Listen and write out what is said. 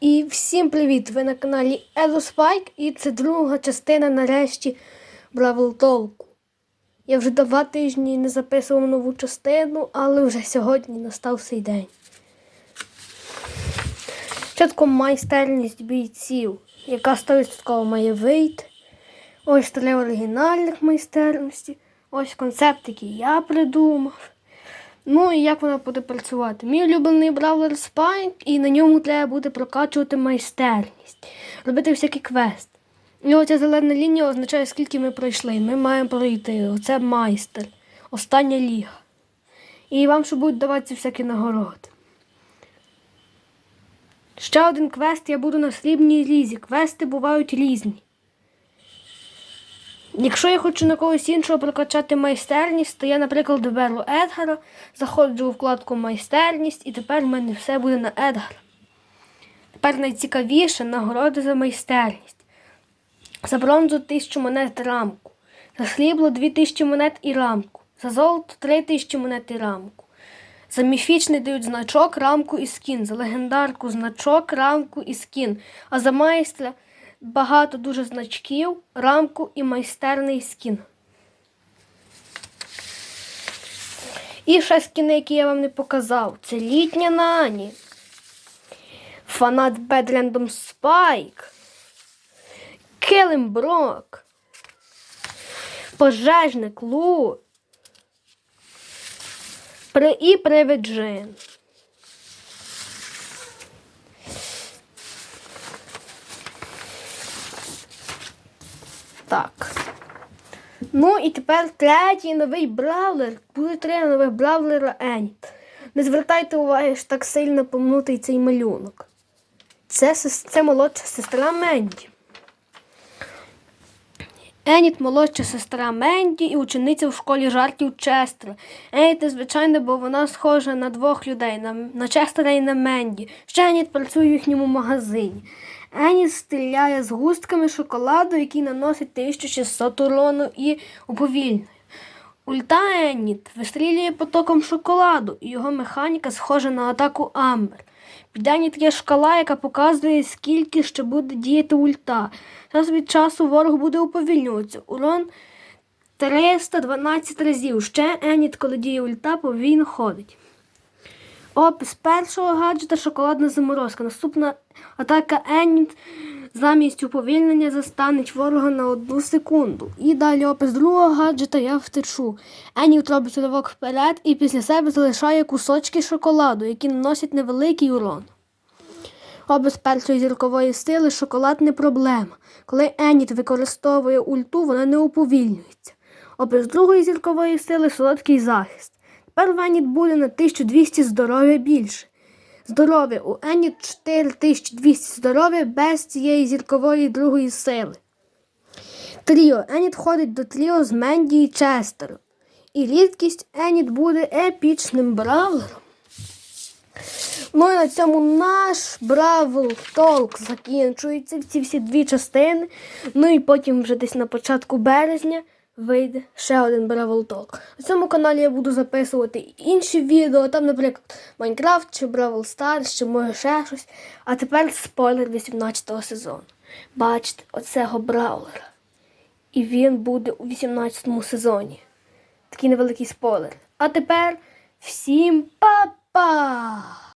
І всім привіт! Ви на каналі EdoSpike і це друга частина нарешті Бравл Толку. Я вже два тижні не записував нову частину, але вже сьогодні настав цей день. Спочатку майстерність бійців, яка 100% має вийти. Ось три оригінальних майстерності. Ось концепт, який я придумав. Ну і як вона буде працювати? Мій улюблений бравлер Спайк, і на ньому треба буде прокачувати майстерність, робити всякі квести. І оця зелена лінія означає, скільки ми пройшли. Ми маємо пройти. Оце майстер. Остання ліга. І вам ще будуть даватися всякі нагороди. Ще один квест я буду на срібній лізі. Квести бувають різні. Якщо я хочу на когось іншого прокачати майстерність, то я, наприклад, беру Едгара, заходжу у вкладку майстерність і тепер в мене все буде на Едгара. Тепер найцікавіше нагороди за майстерність. За бронзу 1000 монет рамку. За срібло 2000 монет і рамку. За золото 3000 монет і рамку. За міфічний дають значок, рамку і скін. За легендарку значок, рамку і скін. А за майстра багато дуже значків, рамку і майстерний скін. І ще скіни, які я вам не показав. Це літня Нані. Фанат Бедрендом Спайк. Келемброк. Пожежник Лу. І привид Джин. Так. Ну і тепер третій новий бравлер. Буде три нових бравлера Еніт. Не звертайте уваги, що так сильно помнутий цей малюнок. Це, це молодша сестра Менді. Еніт молодша сестра Менді і учениця в школі жартів Честер. Еніт незвичайна, бо вона схожа на двох людей, на, на Честера і на Менді. Ще Еніт працює в їхньому магазині. Еніт стріляє з густками шоколаду, який наносить 1600 урону і уповільнює. Ульта Еніт вистрілює потоком шоколаду, і його механіка схожа на атаку Амбер. Під Еніт є шкала, яка показує, скільки ще буде діяти ульта. Час від часу ворог буде уповільнюватися. Урон 312 разів. Ще Еніт, коли діє ульта, повільно ходить. Опис першого гаджета шоколадна заморозка. Наступна атака Еніт замість уповільнення застанеть ворога на одну секунду. І далі опис другого гаджета я втечу. Еніт робить ривок вперед і після себе залишає кусочки шоколаду, які наносять невеликий урон. Опис першої зіркової сили шоколад не проблема. Коли Еніт використовує ульту, вона не уповільнюється. Опис другої зіркової сили солодкий захист. Тепер в Еніт буде на 1200 здоров'я більше. Здоров'я у Еніт 4200 здоров'я без цієї зіркової другої сили. Тріо. Еніт входить до тріо з Менді і Честером. І рідкість Еніт буде епічним бравлером. Ну і на цьому наш Бравл Толк закінчується. Ці всі дві частини. Ну і потім вже десь на початку березня вийде ще один Бравл Толк. На цьому каналі я буду записувати інші відео, там, наприклад, Майнкрафт чи Бравл Старс, чи може ще щось. А тепер спойлер 18 сезону. Бачите, оцього бравлера. І він буде у 18 сезоні. Такий невеликий спойлер. А тепер всім па-па!